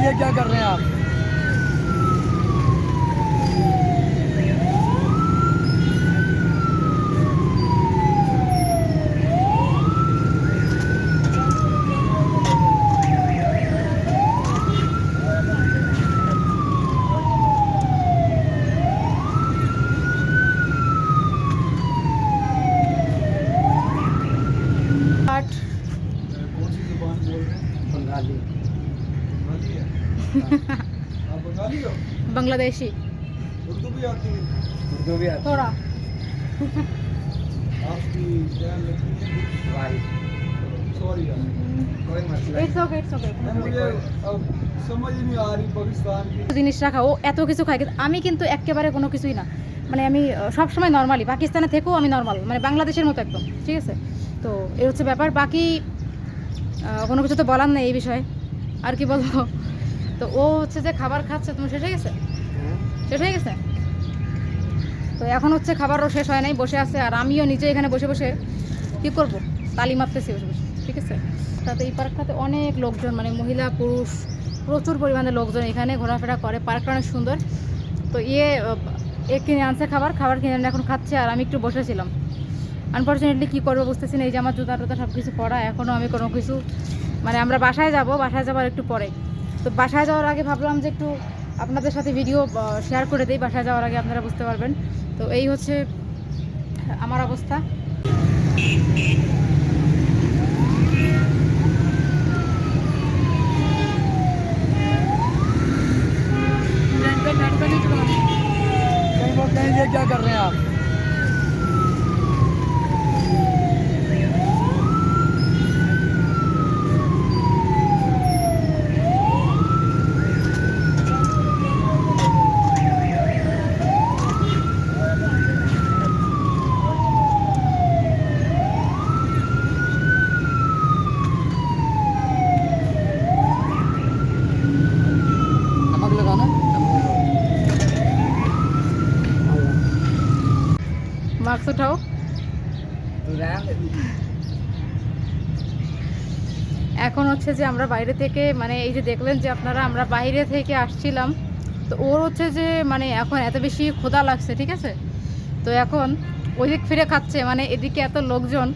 ये क्या कर रहे हैं आप बांग्लादेशी उर्दू भी आती है उर्दू भी आती थोड़ा आपकी क्या लगती है वाइट सॉरी यार कोई मसला হ্যাঁ, इट्स ओके इट्स ओके मुझे अब समझ ही नहीं आ रही पाकिस्तान की জিনিস রাখা ও এত কিছু খায় কিন্তু আমি কিন্তু একেবারে কোনো কিছুই না মানে আমি সব সময় নর্মালি পাকিস্তানে থেকেও আমি নর্মাল মানে বাংলাদেশের মতো একদম ঠিক আছে তো এই হচ্ছে ব্যাপার বাকি আহ, কোনো কিছু তো বলার নেই এই বিষয়ে আর কি বলবো তো ও হচ্ছে যে খাবার খাচ্ছে তুমি শেষ হয়ে গেছে? শেষ হয়ে গেছে? তো এখন হচ্ছে খাবারও শেষ হয় নাই বসে আছে আর আমিও নিজে এখানে বসে বসে কী করব? তালি মারতেছি বসে বসে ঠিক আছে? তাতে এই পার্কটাতে অনেক লোকজন মানে মহিলা পুরুষ প্রচুর পরিমাণে লোকজন এখানে ঘোরাফেরা করে পার্কটা অনেক সুন্দর। তো ইয়ে এ কিনে আনছে খাবার খাবার কিনে এনে এখন খাচ্ছে আর আমি একটু বসেছিলাম আনফর্চুনেটলি কী করব বুঝতেছি না এই যে আমার জুতা টুতা সব কিছু পড়া এখনও আমি কোনো কিছু মানে আমরা বাসায় যাব বাসায় যাবার একটু পরে। তো বাসায় যাওয়ার আগে ভাবলাম যে একটু আপনাদের সাথে ভিডিও শেয়ার করে দিই। বাসায় যাওয়ার আগে আপনারা বুঝতে পারবেন। তো এই হচ্ছে আমার অবস্থা। মাস্ক উঠাও। এখন হচ্ছে যে আমরা বাইরে থেকে মানে এই যে দেখলেন যে আপনারা, আমরা বাইরে থেকে আসছিলাম। তো ওর হচ্ছে যে মানে এখন এত বেশি ক্ষুধা লাগছে, ঠিক আছে? তো এখন ওইদিক ফিরে খাচ্ছে মানে এদিকে এত লোকজন।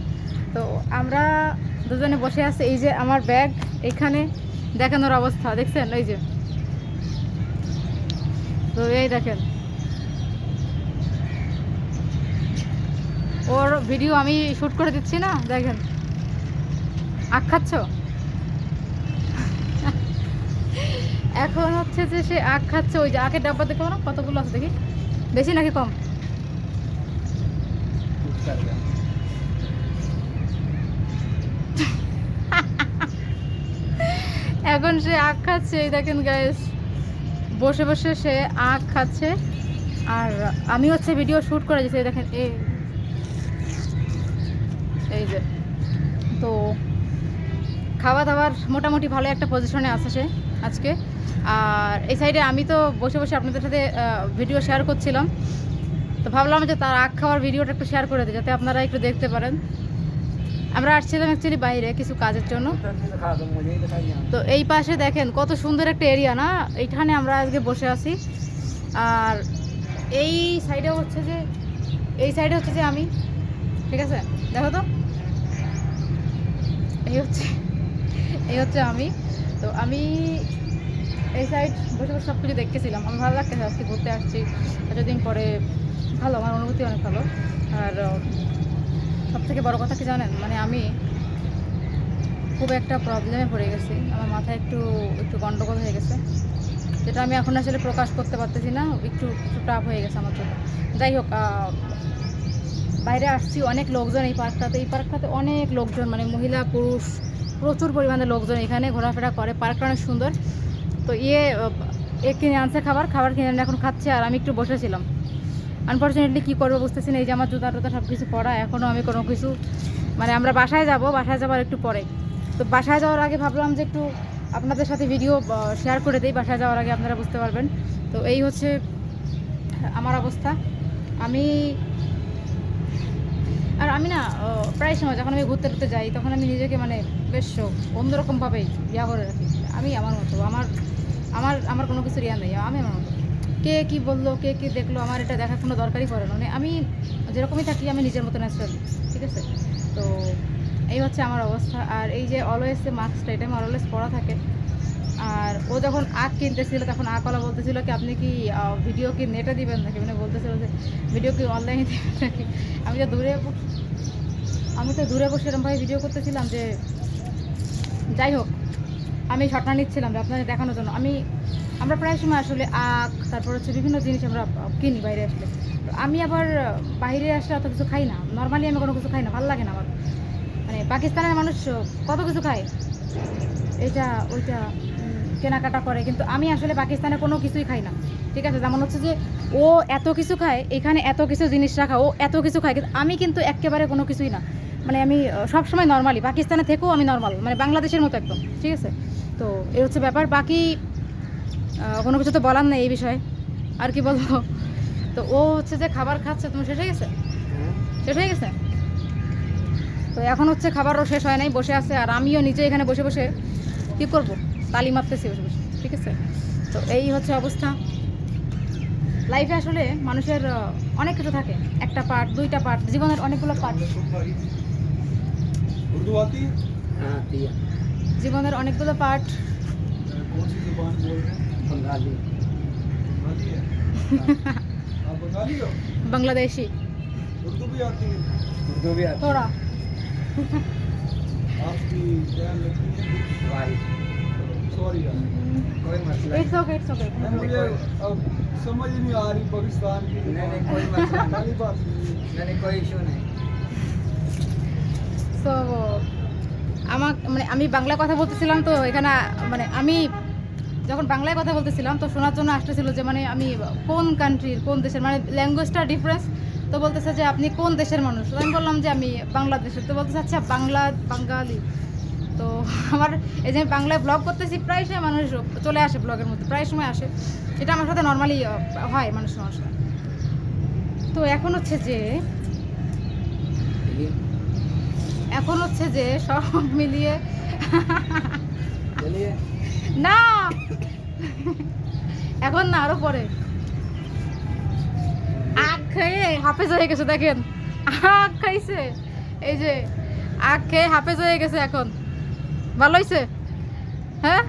তো আমরা দুজনে বসে আছি, এই যে আমার ব্যাগ, এখানে। দেখানোর অবস্থা, দেখছেন? এই যে। তো এই দেখেন। ওর ভিডিও আমি শ্যুট করে দিচ্ছি না? দেখেন। আখ খাচ্ছ? এখন হচ্ছে যে সে আখ খাচ্ছে, ওই যে আখের ডাব্বা দেখো না, কতগুলো আছে দেখি। বেশি নাকি কম? এখন সে আখ খাচ্ছে, এই দেখেন গ্যাস বসে বসে সে আখ খাচ্ছে। আর আমি হচ্ছে ভিডিও শ্যুট করে দিচ্ছি দেখেন, এই এই যে। তো খাওয়া দাওয়ার মোটামুটি ভালো একটা পজিশনে আছে সে আজকে। আর এই সাইডে আমি তো বসে বসে আপনাদের সাথে ভিডিও শেয়ার করছিলাম। তো ভাবলাম যে তার আখ খাওয়ার ভিডিওটা একটু শেয়ার করে দিই, যাতে আপনারা একটু দেখতে পারেন। আমরা আসছিলাম অ্যাকচুয়ালি বাইরে কিছু কাজের জন্য। তো এই পাশে দেখেন কত সুন্দর একটা এরিয়া না? এইখানে আমরা আজকে বসে আছি। আর এই সাইডে হচ্ছে যে, এই সাইডে হচ্ছে যে আমি। ঠিক আছে? দেখো তো। এই হচ্ছে এই হচ্ছে আমি। তো আমি এই সাইড বসে বসে সব কিছু দেখতেছিলাম। আমি ভালো লাগতেছে আজকে ঘুরতে আসছি। এতদিন পরে ভালো, আমার অনুভূতি অনেক ভালো। আর সব থেকে বড় কথা কি জানেন? মানে আমি খুব একটা প্রবলেমে পড়ে গেছি। আমার মাথায় একটু একটু গন্ডগোল হয়ে গেছে। যেটা আমি এখন আসলে প্রকাশ করতে পারতেছি না। একটু একটু টাফ হয়ে গেছে আমার জন্য। যাই হোক বাইরে আসছি, অনেক লোকজন এই পার্কটাতে। এই পার্কটাতে অনেক লোকজন মানে মহিলা, পুরুষ, প্রচুর পরিমাণে লোকজন এখানে ঘোরাফেরা করে। পার্কটা অনেক সুন্দর। তো ইয়ে এ কিনে আনছে খাবার খাবার কিনে এনে এখন খাচ্ছে আর আমি একটু বসেছিলাম। আনফর্চুনেটলি কী করব বুঝতেছি না, এই যে আমার জুতা টুতা সব কিছু পড়া এখনও আমি কোনো কিছু মানে আমরা বাসায় যাব, বাসায় যাবার একটু পরে। তো বাসায় যাওয়ার আগে ভাবলাম যে একটু আপনাদের সাথে ভিডিও শেয়ার করে দিই, বাসায় যাওয়ার আগে আপনারা বুঝতে পারবেন। তো এই হচ্ছে আমার অবস্থা। আমি আর আমি না প্রায় সময় যখন আমি ঘুরতে টুরতে যাই, তখন আমি নিজেকে মানে বেশ অন্যরকমভাবেই ইয়া করে রাখি। আমি আমার মতো, আমার আমার আমার কোনো কিছু ইয়া নেই, আমি আমার মতো। কে কী বলল, কে কী দেখল, আমার এটা দেখার কোনো দরকারই পড়ে না। মানে আমি যেরকমই থাকি, আমি নিজের মতো ন্যাচারালি ঠিক আছে? তো, এই হচ্ছে আমার অবস্থা। আর এই যে অলওয়েজ মাস্কটা এটা আমার অলওয়েজ পড়া থাকে। আর ও যখন আখ কিনতেছিল, তখন আখওয়ালা বলতেছিল কি, আপনি কি ভিডিও কি নেটে দিবেন নাকি? মানে বলতেছিল যে ভিডিও কি অনলাইনে দিবেন নাকি? আমি তো দূরে আমি তো দূরে বসে এরকমভাবে ভিডিও করতেছিলাম যে, যাই হোক, আমি শটনা নিচ্ছিলাম যে আপনাদের দেখানোর জন্য। আমি, আমরা প্রায় সময় আসলে আখ, তারপর হচ্ছে বিভিন্ন জিনিস আমরা কিনি বাইরে আসলে। তো আমি আবার বাইরে আসলে অত কিছু খাই না। নর্মালি আমি কোনো কিছু খাই না, ভালো লাগে না আমার। মানে পাকিস্তানের মানুষ কত কিছু খায়? এটা ওইটা কেনাকাটা করে, কিন্তু আমি আসলে পাকিস্তানে কোনো কিছুই খাই না, ঠিক আছে? যেমন হচ্ছে যে ও এত কিছু খায়, এখানে এত কিছু জিনিস রাখা, ও এত কিছু খায়, কিন্তু আমি কিন্তু একেবারে কোনো কিছুই না। মানে আমি সবসময় নর্মালি পাকিস্তানে থেকেও আমি নর্মাল মানে বাংলাদেশের মতো একদম, ঠিক আছে? তো এই হচ্ছে ব্যাপার, বাকি কোনো কিছু তো বলার নেই এই বিষয়ে, আর কি বলব? তো ও হচ্ছে যে খাবার খাচ্ছে তুমি শেষ হয়ে গেছে? শেষ হয়ে গেছে? তো এখন হচ্ছে খাবারও শেষ হয় নাই, বসে আছে, আর আমিও নিজে এখানে বসে বসে কী করব? তালি মারতেছি বসে বসে ঠিক আছে তো এই হচ্ছে অবস্থা লাইফে আসলে মানুষের আহ, অনেক কিছু থাকে একটা পার্ট দুইটা পার্ট জীবনের অনেকগুলো পার্ট उर्दू आती है हाँ दिया জীবনের অনেকগুলো পার্ট कौन सी जुबान बोल रहे हैं बंगाली बंगाली है आप बंगाली हो বাংলাদেশি उर्दू भी आती है उर्दू भी आती তোরা आपकी क्या लगती है भाई सॉरी यार कोई मसला ইটস ওকে ইটস ওকে नहीं, मुझे अब समझ ही नहीं आ रही पाकिस्तान की नहीं, नहीं, कोई मसला नहीं। पहली बात नहीं है। नहीं नहीं कोई इशू नहीं তো আমার মানে আমি বাংলা কথা বলতেছিলাম তো এখানে মানে আমি যখন বাংলায় কথা বলতেছিলাম তো শোনার জন্য আসতেছিল যে মানে আমি কোন কান্ট্রির কোন দেশের মানে ল্যাঙ্গুয়েজটা ডিফারেন্স তো বলতেছে যে আপনি কোন দেশের মানুষ তো আমি বললাম যে আমি বাংলাদেশের তো বলতেছে আচ্ছা বাংলা বাঙালি তো আমার এই যে বাংলায় ব্লগ করতেছি প্রায় সময় মানুষ চলে আসে ব্লগের মধ্যে প্রায় সময় আসে। এটা আমার সাথে নর্মালি হয় মানুষ মানুষ তো এখন হচ্ছে যে এখন হচ্ছে যে সব মিলিয়ে। না! এখন না আরও পরে। আখ খেয়ে হাফেজ হয়ে গেছে দেখেন। আখ খাইছে। এই যে আখ খেয়ে হাফেজ হয়ে গেছে এখন। ভালো হয়েছে হ্যাঁ?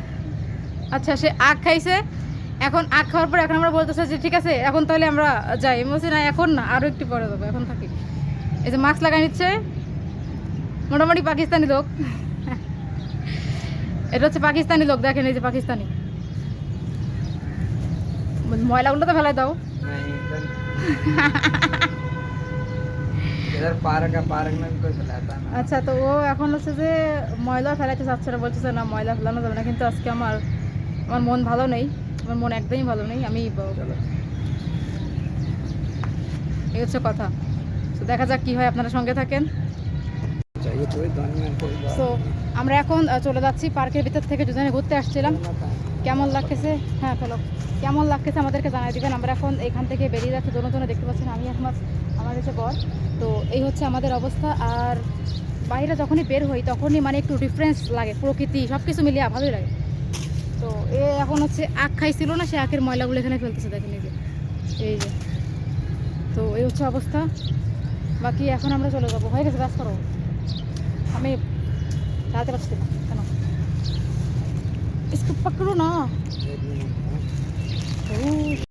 আচ্ছা সে আখ খাইছে। এখন আখ খাওয়ার পর এখন আমরা বলতেছে যে, ঠিক আছে, এখন তাহলে আমরা যাই। বলছি, না, এখন না আরও একটু পরে যাব, এখন থাকি। এই যে মাস্ক লাগাই নিচ্ছে, মোটামুটি পাকিস্তানি লোক। এটা হচ্ছে পাকিস্তানি লোক, দেখেন এই যে পাকিস্তানি। ময়লাগুলো তো ফেলাই দাও। আচ্ছা তো ও এখন হচ্ছে যে ময়লা ফেলাইতে চাচ্ছে না বলছে না ময়লা ফেলানো যাবে না। কিন্তু আজকে আমার আমার মন ভালো নেই আমার মন একদমই ভালো নেই আমি এই হচ্ছে কথা। তো দেখা যাক কি হয় আপনারা সঙ্গে থাকেন। আমরা এখন চলে যাচ্ছি পার্কের ভিতর থেকে দুজনে ঘুরতে আসছিলাম। কেমন লাগতেছে? হ্যাঁ ফেলো কেমন লাগতেছে আমাদেরকে জানাই দিবেন। আমরা এখন এখান থেকে বেরিয়ে যাচ্ছি দোনো দেখতে পাচ্ছেন আমি এখন আমার হচ্ছে বর তো এই হচ্ছে আমাদের অবস্থা আর বাইরে যখনই বের হই তখনই মানে একটু ডিফারেন্স লাগে প্রকৃতি সব কিছু মিলিয়ে ভালোই লাগে তো এ এখন হচ্ছে আখ খাইছিল না সে আখের ময়লাগুলো এখানে ফেলতেছে দেখেন এই যে এই যে তো এই হচ্ছে অবস্থা বাকি এখন আমরা চলে যাবো হয়ে গেছে ব্যস্ত করো আমি চালাতে পারছি না কেন इसको पकड़ो ना एक मिनट